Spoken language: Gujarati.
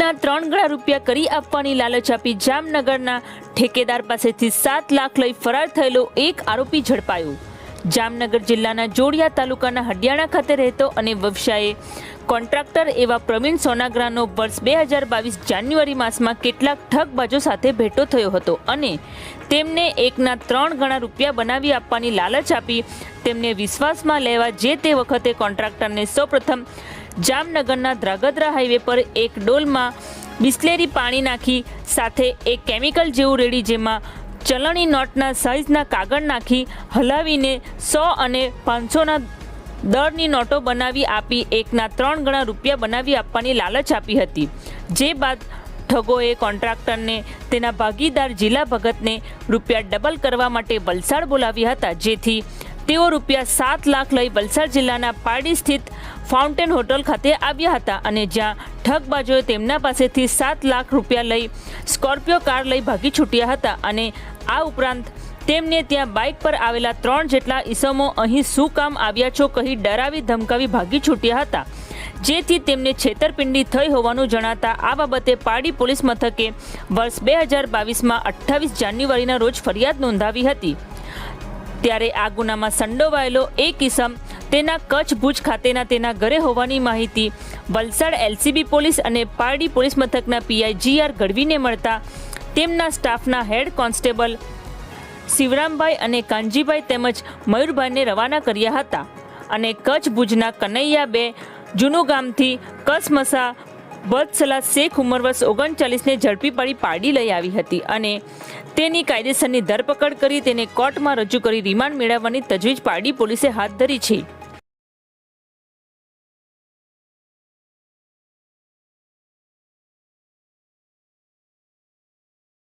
એકના ત્રણ ગણા રૂપિયા કરી આપવાની લાલચ આપી જામનગરના ઠેકેદાર પાસેથી સાત લાખ લઈ ફરાર થયેલો એક આરોપી ઝડપાયો. જામનગર જિલ્લાના જોડિયા તાલુકાના હડિયાણા ખાતે રહેતો અને વ્યવસાયે કોન્ટ્રાક્ટર એવા પ્રવીણ સોનાગ્રાનો વર્ષ બે હજાર બાવીસ જાન્યુઆરી માસમાં કેટલાક ઠગબાજો સાથે ભેટો થયો હતો અને તેમને એકના ત્રણ ગણા રૂપિયા બનાવી આપવાની લાલચ આપી તેમને વિશ્વાસમાં લેવા જે તે વખતે કોન્ટ્રાક્ટરને સૌપ્રથમ જામનગરના ધ્રાગધ્રા હાઈવે પર એક ડોલમાં બિસ્લેરી પાણી નાખી સાથે એક કેમિકલ જેવું રેડી જેમાં ચલણી નોટના સાઇઝના કાગળ નાખી હલાવીને સો અને પાંચસોના દરની નોટો બનાવી આપી એકના ત્રણ ગણા રૂપિયા બનાવી આપવાની લાલચ આપી હતી. જે બાદ ઠગોએ કોન્ટ્રાક્ટરને તેના ભાગીદાર જિલ્લા ભગતને રૂપિયા ડબલ કરવા માટે વલસાડ બોલાવ્યા હતા. જેથી તેઓ રૂપિયા સાત લાખ લઈ વલસાડ જિલ્લાના પારડી સ્થિત ફાઉન્ટેન હોટલ ખાતે આવ્યા હતા અને જ્યાં ઠગબાજોએ તેમના પાસેથી સાત લાખ રૂપિયા લઈ સ્કોર્પિયો કાર લઈ ભાગી છૂટ્યા હતા અને આ ઉપરાંત તેમને ત્યાં બાઇક પર આવેલા ત્રણ જેટલા ઈસમો અહીં શું કામ આવ્યા છો કહી ડરાવી ધમકાવી ભાગી છૂટ્યા હતા. જેથી તેમને છેતરપિંડી થઈ હોવાનું જણાતા આ બાબતે પારડી પોલીસ મથકે વર્ષ બે હજાર બાવીસમાં અઠ્ઠાવીસ જાન્યુઆરીના રોજ ફરિયાદ નોંધાવી હતી. ત્યારે આ ગુનામાં સંડોવાયેલો એક ઇસમ તેના કચ્છ ભુજ ખાતેના તેના ઘરે હોવાની માહિતી. વલસાડ એલસીબી પોલીસ અને પારડી પોલીસ મથકના પીઆઈ જી આર ગઢવીને મળતા તેમના સ્ટાફના હેડ કોન્સ્ટેબલ શિવરામભાઈ અને કાનજીભાઈ તેમજ મયુરભાઈને રવાના કર્યા હતા. અને કચ્છ ભુજના કનૈયા બે જૂનું ગામથી કસમસા બદસલા શેખ ઉંમર વર્ષ ઓગણચાલીસને ઝડપી પાડી પાડી લઈ આવી હતી અને તેની કાયદેસરની ધરપકડ કરી તેને કોર્ટમાં રજૂ કરી રિમાન્ડ મેળવવાની તજવીજ પાડી પોલીસે હાથ ધરી છે.